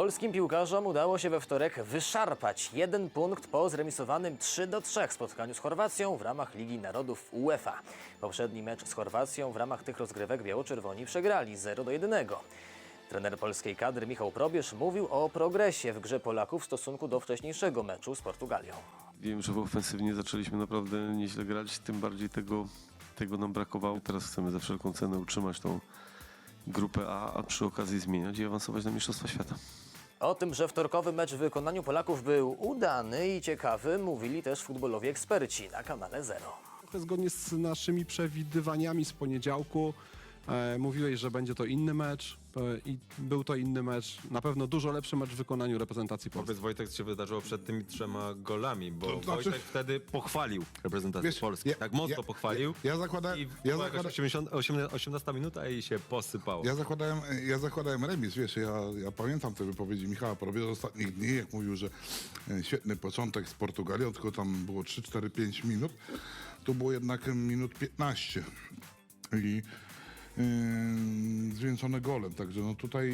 Polskim piłkarzom udało się we wtorek wyszarpać jeden punkt po zremisowanym 3 do 3 spotkaniu z Chorwacją w ramach Ligi Narodów UEFA. Poprzedni mecz z Chorwacją w ramach tych rozgrywek biało-czerwoni przegrali 0 do 1. Trener polskiej kadry Michał Probierz mówił o progresie w grze Polaków w stosunku do wcześniejszego meczu z Portugalią. Wiem, że ofensywnie zaczęliśmy naprawdę nieźle grać, tym bardziej tego, tego nam brakowało. Teraz chcemy za wszelką cenę utrzymać tą grupę A, a przy okazji zmieniać i awansować na Mistrzostwa Świata. O tym, że wtorkowy mecz w wykonaniu Polaków był udany i ciekawy, mówili też futbolowi eksperci na kanale Zero. Zgodnie z naszymi przewidywaniami z poniedziałku. E, mówiłeś, że będzie to inny mecz e, i był to inny mecz. Na pewno dużo lepszy mecz w wykonaniu reprezentacji Polski. Powiedz Wojtek, co się wydarzyło przed tymi trzema golami, bo To znaczy- Wojtek wtedy pochwalił reprezentację Wiesz, Polski. ja- tak mocno ja- pochwalił. ja- ja zakładałem- I ja zakładałem- 80, 18, 18 minuta i się posypało. Ja zakładałem, ja zakładałem remis, wiesz, ja, ja pamiętam te wypowiedzi Michała Probierza z ostatnich dni, jak mówił, że e, świetny początek z Portugalią, tylko tam było 3, 4, 5 minut, tu było jednak minut 15 i zwieńczone golem, także no tutaj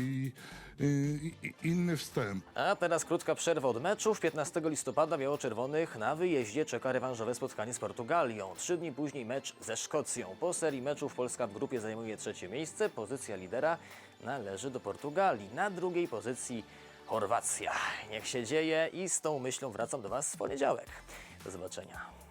yy, inny wstęp. A teraz krótka przerwa od meczów. 15 listopada biało-czerwonych na wyjeździe czeka rewanżowe spotkanie z Portugalią. Trzy dni później mecz ze Szkocją. Po serii meczów Polska w grupie zajmuje trzecie miejsce. Pozycja lidera należy do Portugalii. Na drugiej pozycji Chorwacja. Niech się dzieje i z tą myślą wracam do Was w poniedziałek. Do zobaczenia.